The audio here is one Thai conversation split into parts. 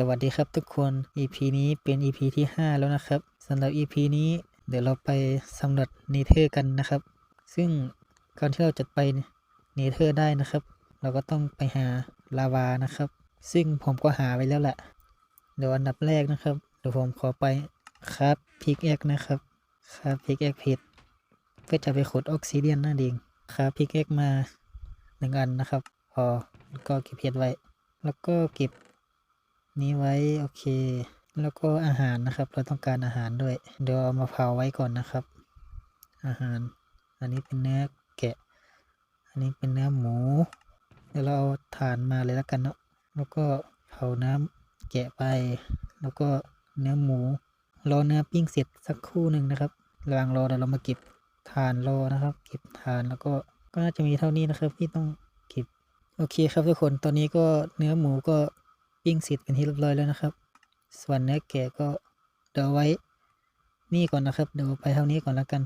สวัสดีครับทุกคน EP นี้เป็น EP ที่ 5 แล้วนะครับสำหรับ EP นี้เดี๋ยวเราไปสำรวจเนเธอร์กันนะครับ ซึ่งก่อนที่เราจะไปเนเธอร์ได้นะครับ เราก็ต้องไปหาลาวานะครับ ซึ่งผมก็หาไว้แล้วแหละ เดี๋ยวอันดับแรกนะครับ เดี๋ยวผมขอไปครับพิกแอกนะครับครับพิกแอกเพชรก็จะไปขุดออกซิเดียนนั่นเองครับพิกแอกมาหนึ่งอันนะครับ พอแล้วก็เก็บเพชรไว้ แล้วก็เก็บ นี้ไว้โอเค แล้วก็อาหารนะครับ เราต้องการอาหารด้วย เดี๋ยวเอามาเผาไว้ก่อนนะครับ อาหาร อันนี้เป็นเนื้อแกะ อันนี้เป็นเนื้อหมู เดี๋ยวเราเอาถ่านมาเลยแล้วกันเนาะ แล้วก็เผาน้ำแกะไป แล้วก็เนื้อหมู รอเนื้อปิ้งเสร็จสักครู่หนึ่งนะครับ ระหว่างรอเดี๋ยวเรามาเก็บถ่านรอนะครับ เก็บถ่านแล้วก็ ก็น่าจะมีเท่านี้นะครับที่ต้องเก็บ โอเคครับทุกคน ตอนนี้ก็เนื้อหมูก็ ปิ้งเสร็จเป็นที่เรียบร้อยแล้วนะครับ ส่วนเนื้อแกะก็เดี๋ยวเอาไว้นี่ก่อนนะครับเดี๋ยวไปเท่านี้ก่อนแล้วกัน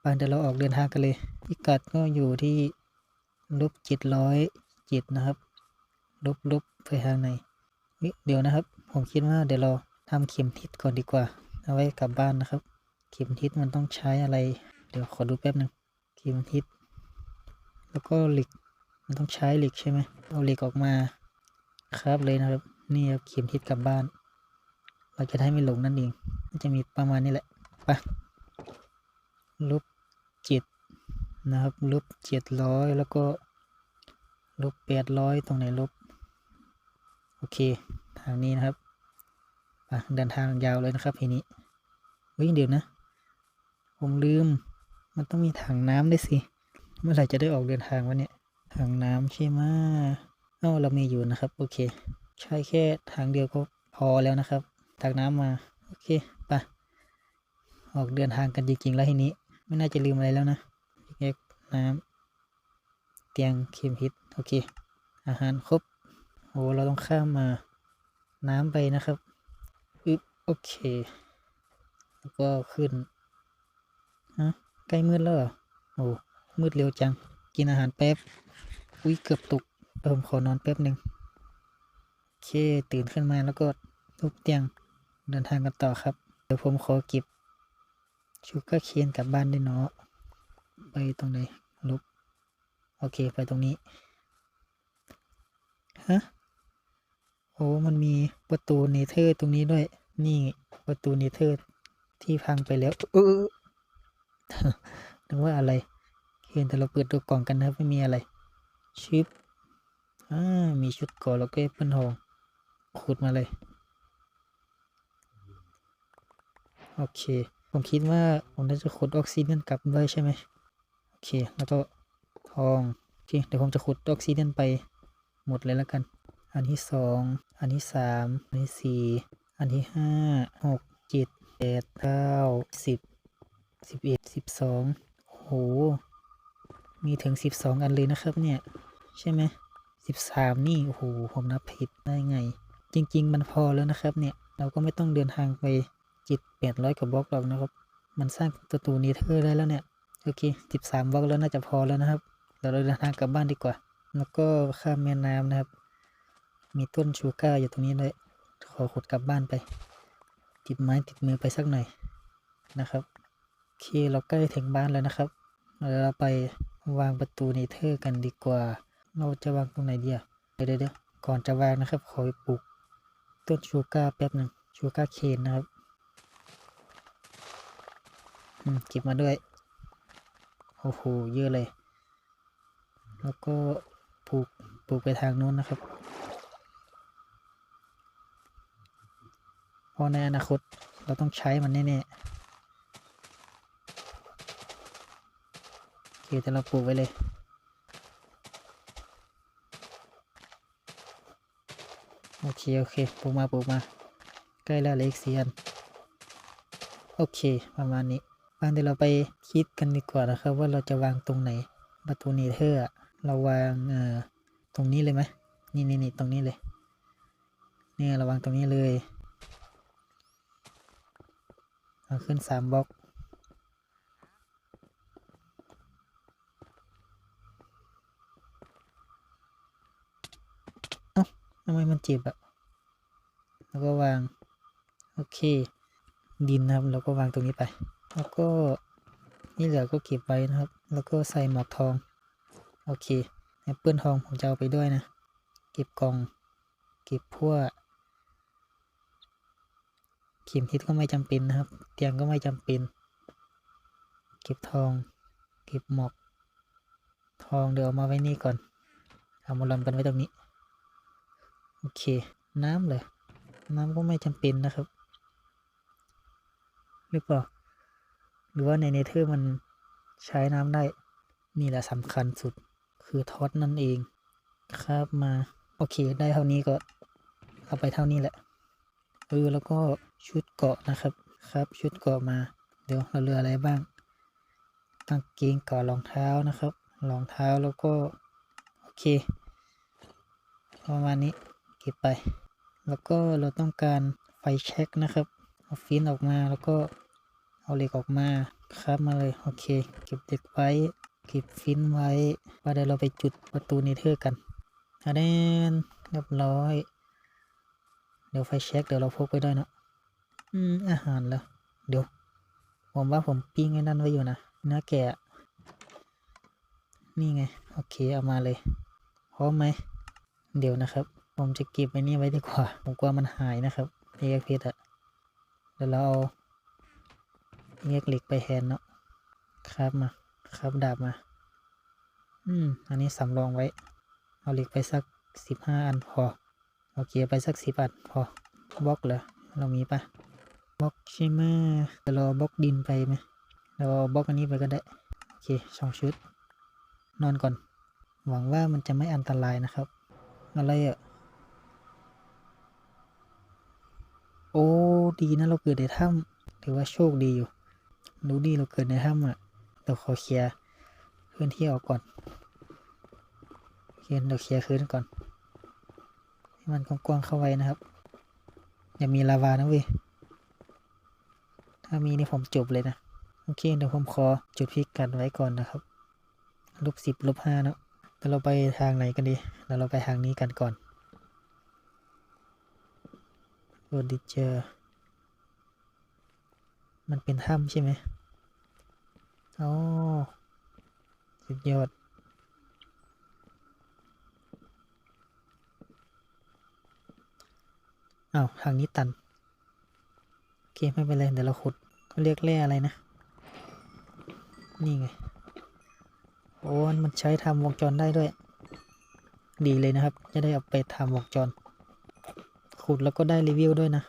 ไปเดี๋ยวเราออกเดินทางกันเลยพิกัดก็อยู่ที่ลบเจ็ดร้อยเจ็ดนะครับ ลบลบไปทางไหนเดี๋ยวนะครับ ผมคิดว่าเดี๋ยวเราทำเข็มทิศก่อนดีกว่า เอาไว้กลับบ้านนะครับ เข็มทิศมันต้องใช้อะไร เดี๋ยวขอดูแป๊บหนึ่งเข็มทิศ แล้วก็เหล็ก มันต้องใช้เหล็กใช่ไหมเอาเหล็กออกมา ครับเลยนะครับ นี่ครับเข็มทิศกลับบ้าน เราจะได้ไม่หลงนั่นเองจะมีประมาณนี้แหละไปลบเจ็ดนะครับลบเจ็ดร้อยแล้วก็ลบแปดร้อยตรงไหนลบ โอเค ทางนี้นะครับไปเดินทางยาวเลยนะครับทีนี้วิ่งเดี๋ยวนะ ผมลืม มันต้องมีถังน้ำด้วยสิ เมื่อไหร่จะได้ออกเดินทางวะเนี่ยถังน้ำใช่ไหม เอ้าเรามีอยู่นะครับ โอเค ใช้แค่ทางเดียวก็พอแล้วนะครับตักน้ำมา โอเคไปออกเดินทางกันจริงๆแล้วทีนี้ ไม่น่าจะลืมอะไรแล้วนะเอ็กน้ำเตียงเข็มพิษโอเค อาหารครบโอ้เราต้องข้ามมาน้ำไปนะครับอึบโอเคแล้วก็ขึ้นฮะใกล้มืดแล้วเหรอโอ้มืดเร็วจัง กินอาหารแป๊บ อุ้ยเกือบตก ผมขอนอนแป๊บหนึ่งโอเคตื่นขึ้นมาแล้วก็ทุบเตียงเดินทางกันต่อครับ เดี๋ยวผมขอเก็บชูการ์เคนกลับบ้านด้วยเนาะไปตรงไหนลบโอเคไปตรงนี้ฮะโอ้มันมีประตูเนเธอร์ตรงนี้ด้วย นี่ประตูเนเธอร์ที่พังไปแล้วเออนึกว่าอะไรเห็นแต่เราเปิดตัวกล่องกันนะไม่มีอะไรชิป อ่ามีชุดก่อแล้วก็เปิลทองขุดมาเลย โอเค ผมคิดว่าผมน่าจะขุดออกซิเดนกลับด้วยใช่ไหมโอเค แล้วก็ทองโอเคเดี๋ยวผมจะขุดออกซิเดนไปหมดเลยแล้วกัน อันที่สองอันที่สามอันที่สี่อันที่ห้าหกเจ็ดแปดเก้าสิบสิบเอ็ดสิบสองโห มีถึงสิบสองอันเลยนะครับเนี่ย ใช่ไหม สิบสามนี่ โอ้โห ผมนับผิดได้ไง จริง ๆ มันพอแล้วนะครับเนี่ย เราก็ไม่ต้องเดินทางไปจิตแปดร้อยกว่าบล็อกหรอกนะครับ มันสร้างประตูเนเธอร์ได้แล้วเนี่ย โอเคสิบสามบล็อกแล้วน่าจะพอแล้วนะครับ เราเดินทางกลับบ้านดีกว่า แล้วก็ข้ามแม่น้ำนะครับ มีต้นชูก้าอยู่ตรงนี้ด้วยขอขุดกลับบ้านไป ติดไม้ติดมือไปสักหน่อยนะครับโอเคเราใกล้ถึงบ้านแล้วนะครับเดี๋ยวเราไปวางประตูเนเธอร์กันดีกว่า เราจะวางตรงไหนดีอะเดี๋ยวเดี๋ยวก่อนจะวางนะครับ ขอไปปลูกต้นชูการ์แป๊บหนึ่งชูการ์เคนนะครับอืมเก็บมาด้วยโอ้โหเยอะเลย แล้วก็ปลูกปลูกไปทางนู้นนะครับเพราะในอนาคตเราต้องใช้มันแน่ๆโอเคแต่เราปลูกไว้เลย โอเค โอเคปลูกมาปลูกมา ใกล้แล้วเหลขเสียน โอเค ประมาณนี้บานเดี๋ยวเราไปคิดกันดีกว่านะครับ ว่าเราจะวางตรงไหน ประตูเนเธอร์เราวางเอ่อตรงนี้เลยไหมนี่นี่นี่ตรงนี้เลย เนี่ยเราวางตรงนี้เลย เอาขึ้นสามบล็อก ทำไมมันเจ็บอะแล้วก็วาง โอเค ดินนะครับ แล้วก็วางตรงนี้ไป แล้วก็นี่เหลือก็เก็บไว้นะครับ แล้วก็ใส่หมอกทอง โอเคแอปเปิลทองผมจะเอาไปด้วยนะ เก็บกล่อง เก็บพวกเข็มทิศก็ไม่จำเป็นนะครับ เตียงก็ไม่จำเป็น เก็บทอง เก็บหมอก ทองเดี๋ยวเอามาไว้นี่ก่อน เอามาลำกันไว้ตรงนี้ โอเค น้ำเลยน้ำก็ไม่จำเป็นนะครับ หรือเปล่า หรือว่าในเนเธอร์มันใช้น้ำได้ นี่แหละสำคัญสุดคือท็อตนั่นเองครับมา โอเค ได้เท่านี้ก็เอาไปเท่านี้แหละเออแล้วก็ชุดเกาะนะครับ ครับ ชุดเกาะมา เดี๋ยวเราเรืออะไรบ้างกางเกงกาะรองเท้านะครับรองเท้าแล้วก็ โอเค ประมาณนี้ เก็บไป แล้วก็เราต้องการไฟแช็กนะครับเอาฟินออกมาแล้วก็เอาเหล็กออกมาครับมาเลยโอเค เก็บเหล็กไว้ เก็บฟินไว้ว่าเดี๋ยวเราไปจุดประตูเนเธอร์กันอันนี้เรียบร้อย เดี๋ยวไฟแช็กเดี๋ยวเราพกไปด้วยเนาะอืมอาหารแล้วเดี๋ยว ผมว่าผมปิ้งไอ้นั่นไว้อยู่นะเนื้อแกะนี่ไง โอเค เอามาเลย พร้อมไหม เดี๋ยวนะครับ ผมจะเก็บไอ้นี่ไว้ดีกว่า ผมกลัวมันหายนะครับเอ็กเพชรอะเดี๋ยวเราเอาเอ็กเหล็กไปแทนเนาะครับมาครับดาบมา อืม อันนี้สำรองไว้ เอาเหล็กไปสักสิบห้าอันพอโอาเคไปสักสิบอันพอบล็อกเหรอ เรามีปะบล็อกใช่ไหมเดี๋ยวเราบล็อกดินไปไหมเราเอาบล็อกอันนี้ไปก็ได้ โอเคสองชุด นอนก่อน หวังว่ามันจะไม่อันตรายนะครับ อะไรอะะ โอ้ ดีนะเราเกิดในถ้ำถือว่าโชคดีอยู่รู้ดีเราเกิดในถ้ำอะเดี๋ยวขอเคลียร์พื้นที่ออกก่อนเคเดี๋ยวเราเคลียร์คืนก่อนให้มันกว้างๆเข้าไว้นะครับ อย่ามีลาวานะเว้ยถ้ามีนี่ผมจบเลยนะโอเคเดี๋ยวผมขอจุดพิกัดไว้ก่อนนะครับลบสิบลบห้านะแต่เราไปทางไหนกันดีเดี๋ยวเราไปทางนี้กันก่อนโรดิเจอร์ มันเป็นถ้ำใช่ไหมอ๋อสุดยอด อ้าว ทางนี้ตัน โอเค ไม่เป็นไร เดี๋ยวเราขุดเขาเรียกแร่อะไรนะ นี่ไง โอ้มันใช้ทำวงจรได้ด้วย ดีเลยนะครับ จะได้เอาไปทำวงจร ขุดแล้วก็ได้รีวิวด้วยนะ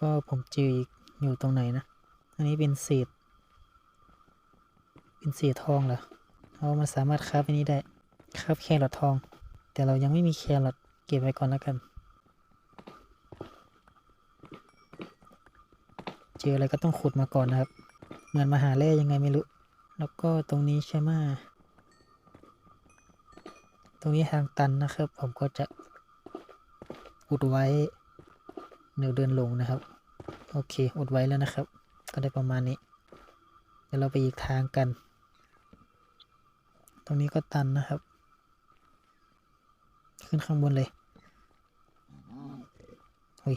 ก็ผมเจออีกอยู่ตรงไหนนะ อันนี้เป็นเศษ เป็นเศษทองเหรอเอามาสามารถคราฟอันนี้ได้คราฟแครอททอง แต่เรายังไม่มีแครอทเก็บไว้ก่อนแล้วกัน เจออะไรก็ต้องขุดมาก่อนนะครับ เหมือนมาหาแร่ยังไงไม่รู้ แล้วก็ตรงนี้ใช่ไหมตรงนี้ทางตันนะครับ ผมก็จะอุดไว้เดี๋ยวเดินลงนะครับ โอเค อุดไว้แล้วนะครับ ก็ได้ประมาณนี้ เดี๋ยวเราไปอีกทางกัน ตรงนี้ก็ตันนะครับ ขึ้นข้างบนเลยเฮ้ย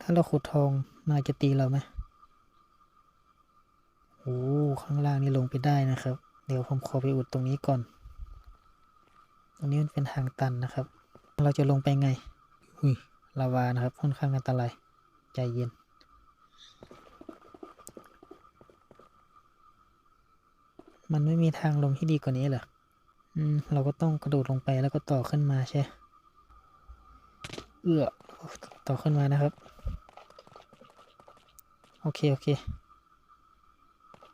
ถ้าเราขุดทองน่าจะตีเราไหมโอ้ข้างล่างนี่ลงไปได้นะครับ เดี๋ยวผมขอไปอุดตรงนี้ก่อน ตรงนี้มันเป็นทางตันนะครับ เราจะลงไปไง อุ้ยลาวานะครับ ค่อนข้างอันตราย ใจเย็น มันไม่มีทางลงที่ดีกว่านี้เหรอ อืม เราก็ต้องกระโดดลงไปแล้วก็ต่อขึ้นมาใช่ เอื้อ ต่อขึ้นมานะครับ โอเค โอเค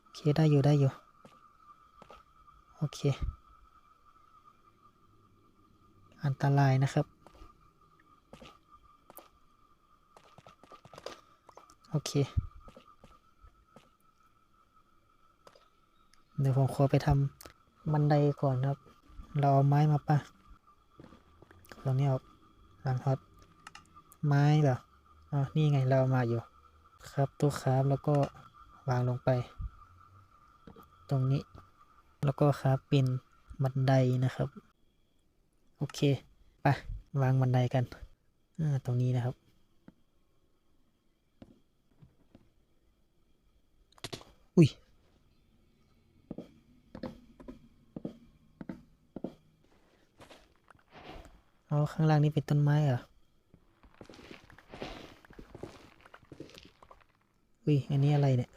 โอเค ได้อยู่ ได้อยู่ โอเค อันตรายนะครับ โอเค เดี๋ยวผมขอไปทำบันไดก่อนครับ เราเอาไม้มาปะตรงนี้ออกหลังครับไม้เหรออ๋อนี่ไงเราเอามาอยู่ ครับตัวครับแล้วก็วางลงไป ตรงนี้ แล้วก็ครับเป็นบันไดนะครับ โอเคไปวางบันไดกันอ่าตรงนี้นะครับ อ๋อ ข้างล่างนี่เป็นต้นไม้เหรอ อุ้ย อันนี้อะไรเนี่ย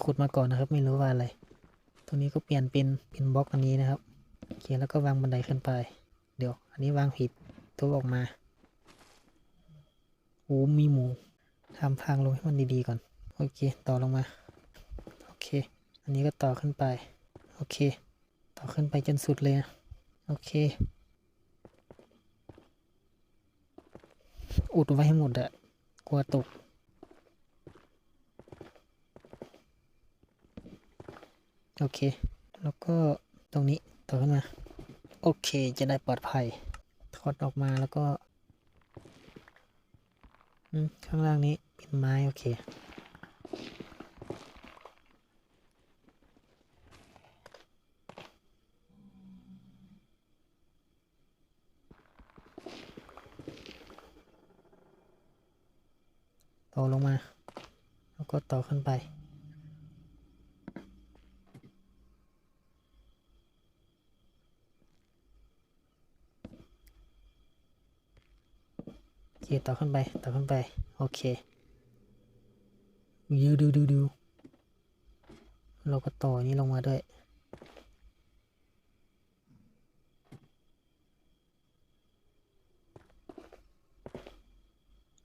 ขุดมาก่อนนะครับ ไม่รู้ว่าอะไร ตรงนี้ก็เปลี่ยนเป็นเป็นบล็อกอันนี้นะครับ โอเค แล้วก็วางบันไดขึ้นไป เดี๋ยว อันนี้วางผิดทุบออกมาโอ้มีหมูทำทางลงให้มันดีๆก่อน โอเค ต่อลงมา โอเค อันนี้ก็ต่อขึ้นไป โอเค ต่อขึ้นไปจนสุดเลยนะโอเค อุดไว้ให้หมดอะกลัวตก โอเค แล้วก็ตรงนี้ต่อขึ้นมา โอเคจะได้ปลอดภัยถอดออกมาแล้วก็ข้างล่างนี้เป็นไม้ โอเค ต่อลงมา แล้วก็ต่อขึ้นไป โอเค ต่อขึ้นไป ต่อขึ้นไป โอเคดูดูดูดูเราก็ต่อนี้ลงมาด้วย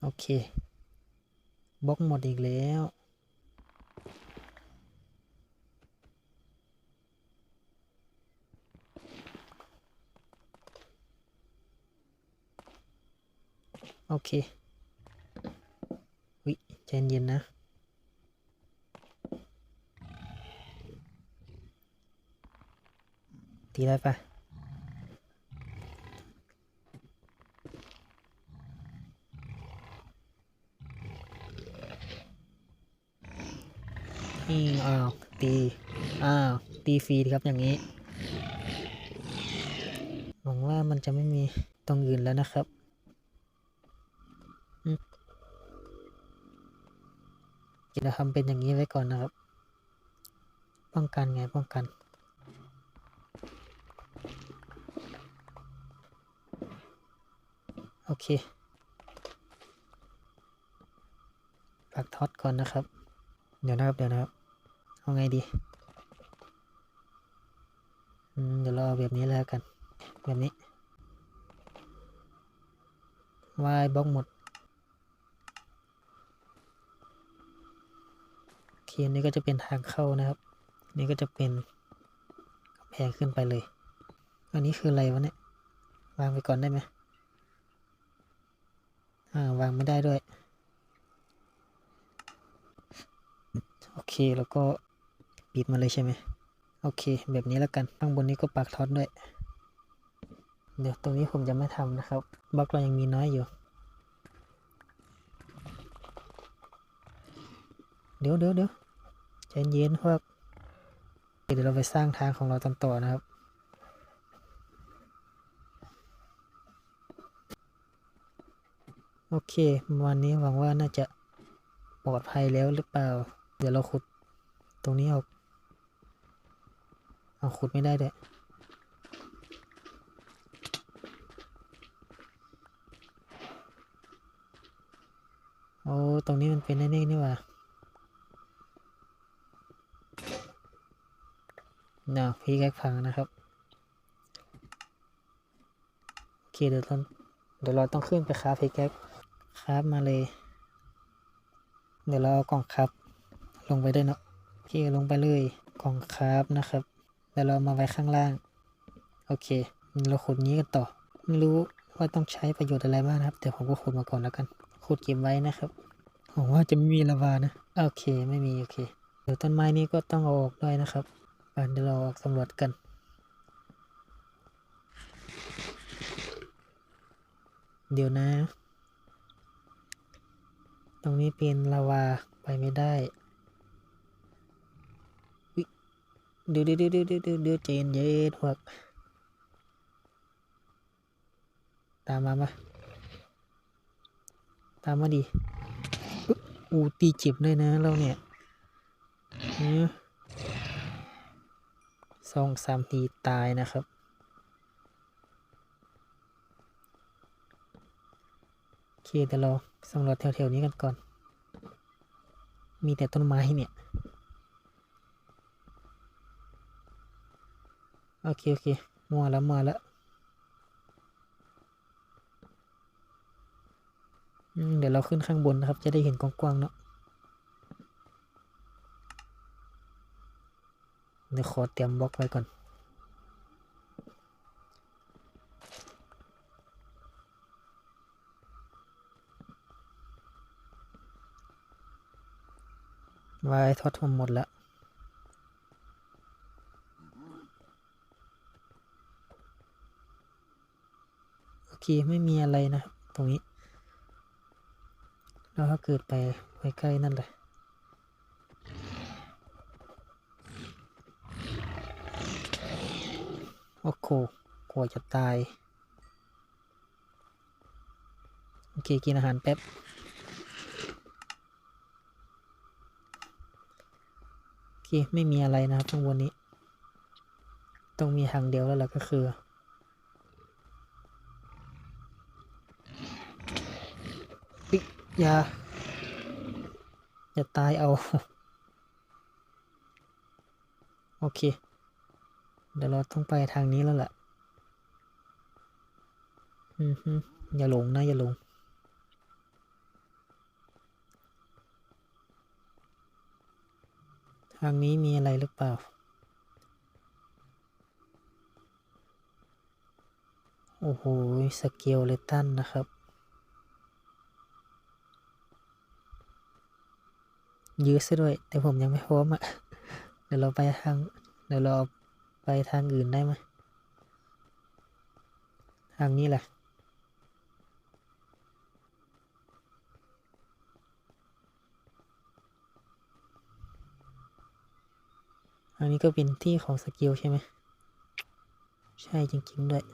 โอเค บล็อกหมดอีกแล้ว โอเควิใจเย็นนะ ตีได้ปะ อืมอ้าวตีอ้าวตีฟรีครับอย่างนี้หวังว่ามันจะไม่มีตรงอื่นแล้วนะครับจะทำเป็นอย่างนี้ไว้ก่อนนะครับ ป้องกันไงป้องกัน โอเคปักท็อตก่อนนะครับ เดี๋ยวนะครับ เดี๋ยวนะครับ เอาไงดีเดี๋ยวเราเอาแบบนี้แล้วกัน แบบนี้วายบล็อกหมดเคอันนี่ก็จะเป็นทางเข้านะครับ นี่ก็จะเป็นกำแพงขึ้นไปเลย อันนี้คืออะไรวะเนี่ย วางไปก่อนได้ไหมอ่าวางไม่ได้ด้วย โอเคแล้วก็ ปิดมาเลยใช่ไหมโอเค แบบนี้แล้วกันข้างบนนี้ก็ปักท็อตด้วย เดี๋ยวตรงนี้ผมจะไม่ทำนะครับบล็อกเรายังมีน้อยอยู่ เดี๋ยวเดี๋ยวเดี๋ยวใจเย็นพวกเดี๋ยวเราไปสร้างทางของเราตอนต่อนะครับโอเค วันนี้หวังว่าน่าจะปลอดภัยแล้วหรือเปล่า เดี๋ยวเราขุดตรงนี้ออก เอาขุดไม่ได้ด้วยโอ้ตรงนี้มันเป็นแน่ๆนี่ว่าเนาะพีแกพังนะครับ โอเคเดี๋ยวเราเดี๋ยวเราต้องขึ้นไปคราฟพีแกคราฟมาเลย เดี๋ยวเราเอากล่องคราฟลงไปด้วยเนาะโอเคลงไปเลยกล่องคราฟนะครับ เดี๋ยวเรามาไว้ข้างล่าง โอเค เราขุดนี้กันต่อ ไม่รู้ว่าต้องใช้ประโยชน์อะไรบ้างนะครับ แต่ผมก็ขุดมาก่อนแล้วกัน ขุดเก็บไว้นะครับหวังว่าจะไม่มีลาวานะ โอเค ไม่มี โอเค เดี๋ยวต้นไม้นี้ก็ต้องเอาออกด้วยนะครับเดี๋ยวเราออกสำรวจกัน เดี๋ยวนะ ตรงนี้เป็นลาวาไปไม่ได้ ดูดูดูดูดูดูดื้อเจนเย็ดพวกตามมามาตามมาดิอูตีเจ็บเลยนะเราเนี่ยสองสามทีตายนะครับ โอเคเดี๋ยวเราสำรวจแถวๆนี้กันก่อน มีแต่ต้นไม้เนี่ย โอเค โอเค มัวแล้วมัวแล้วเดี๋ยวเราขึ้นข้างบนนะครับ จะได้เห็นกว้างๆเนาะเดี๋ยวขอเตรียมบล็อกไว้ก่อน ไว้ทอดทมหมดแล้ว โอเค ไม่มีอะไรนะตรงนี้ แล้วถ้าเกิดไปไใกล้นั่นเลยโอ้โหกลัวจะตาย โอเค กินอาหารแป๊บ โอเค ไม่มีอะไรนะครับข้างบนนี้ ต้องมีทางเดียวแล้วล่ะก็คือปิ อย่า อย่าตายเอา โอเค เดี๋ยวเราต้องไปทางนี้แล้วแหละอือฮึอย่าหลงนะ อย่าหลงทางนี้มีอะไรหรือเปล่า โอ้โห สเกลเลตันนะครับ ยื้อซะด้วย แต่ผมยังไม่พร้อมอะเดี๋ยวเราไปทาง เดี๋ยวเราไปทางอื่นได้ไหมทางนี้แหละอันนี้ก็เป็นที่ของสกิลใช่ไหม ใช่จริงๆด้วย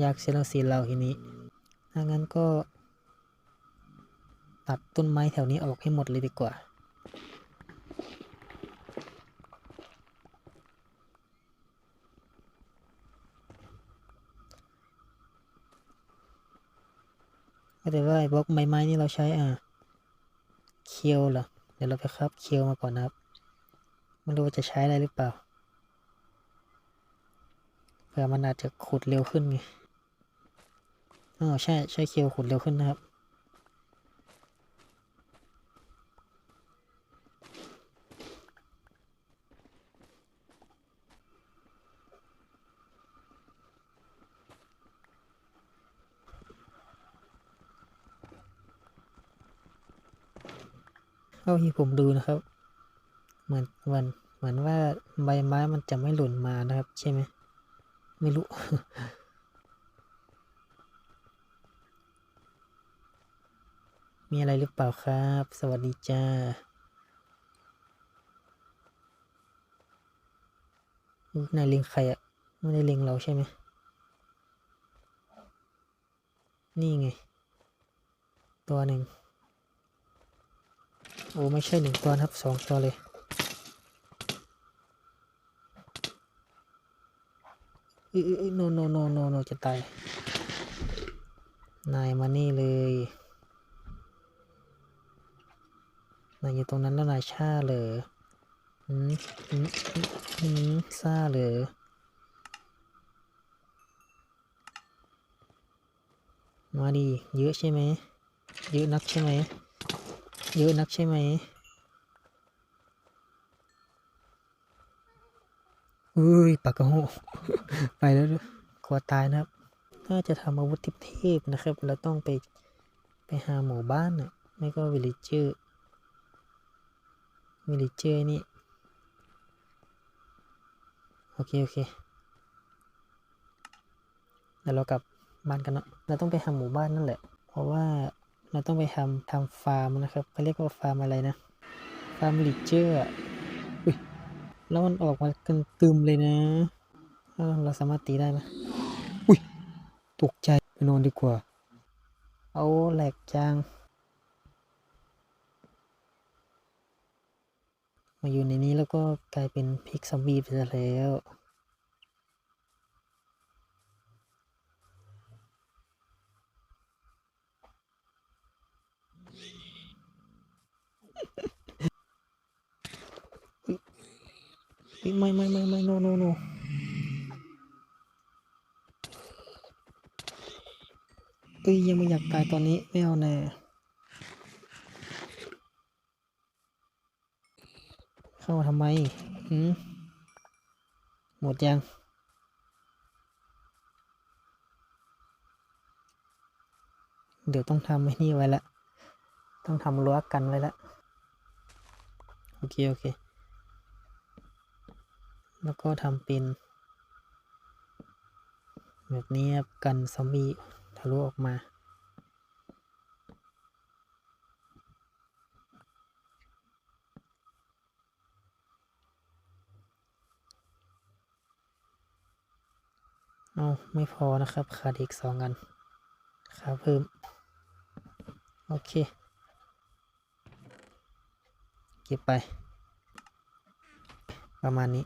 อยากเซลสีเราทีนี้ถ้างั้นก็ ตัดต้นไม้แถวนี้ออกให้หมดเลยดีกว่า ก็แต่ว่าบล็อกไม้ไม้นี่เราใช้อ่าเคียวเหรอ เดี๋ยวเราไปครับเคียวมาก่อนนะครับ ไม่รู้ว่าจะใช้อะไรหรือเปล่า เผื่อมันอาจจะขุดเร็วขึ้นไงอ๋อใช่ ใช่เคียวขุดเร็วขึ้นนะครับ เท่าที่ผมดูนะครับ เหมือนเหมือนเหมือนว่าใบไม้มันจะไม่หล่นมานะครับ ใช่ไหมไม่รู้ มีอะไรหรือเปล่าครับ สวัสดีจ้าอุ๊ยนายเล็งใครอะไม่ได้เล็งเราใช่ไหมนี่ไง ตัวหนึ่ง โอ้ไม่ใช่หนึ่งตัวนะครับสองตัวเลยอ้ยเอ้อโนโนโนโนโนจะตาย นายมานี่เลย นายอยู่ตรงนั้นแล้วนายชาเลยอืมอืมอืมอืมซาเลยมาดี เยอะใช่ไหม เยอะนักใช่ไหม เยอะนักใช่ไหม อุ้ยปากกระโหไปแล้วด้วยกลัวตายนะครับ ถ้าจะทำอาวุธเทพนะครับ เราต้องไป ไปหาหมู่บ้านน่ะไม่ก็วิลเจเจอร์วิลเจเจอร์นี่ โอเค โอเคเดี๋ยวเรากลับบ้านกันเนาะเราต้องไปหาหมู่บ้านนั่นแหละ เพราะว่า เราต้องไปทำทำฟาร์มนะครับเขาเรียกว่าฟาร์มอะไรนะฟาร์มลิเจอร์อุ้ยแล้วมันออกมากันตึมเลยนะเราสามารถตีได้ไหมอุ้ยตกใจไปนอนดีกว่า เอาแหลกจางมาอยู่ในนี้แล้วก็กลายเป็นพิกซอมบี้ไปซะแล้ว ไม่ไม่ไม่ไม่ no no no เอ้ยยังไม่อยากตายตอนนี้ไม่เอาแน่เข้ามาทำไมหืมหมดยังเดี๋ยวต้องทำไอ้นี่ไว้ละ ต้องทำรั้วกันไว้ละ โอเค โอเค แล้วก็ทำเป็น แบบนี้ครับกันซอมบี้ทะลุออกมา เอาไม่พอนะครับ ขาดอีกสองอันขาเพิ่ม โอเค เก็บไป ประมาณนี้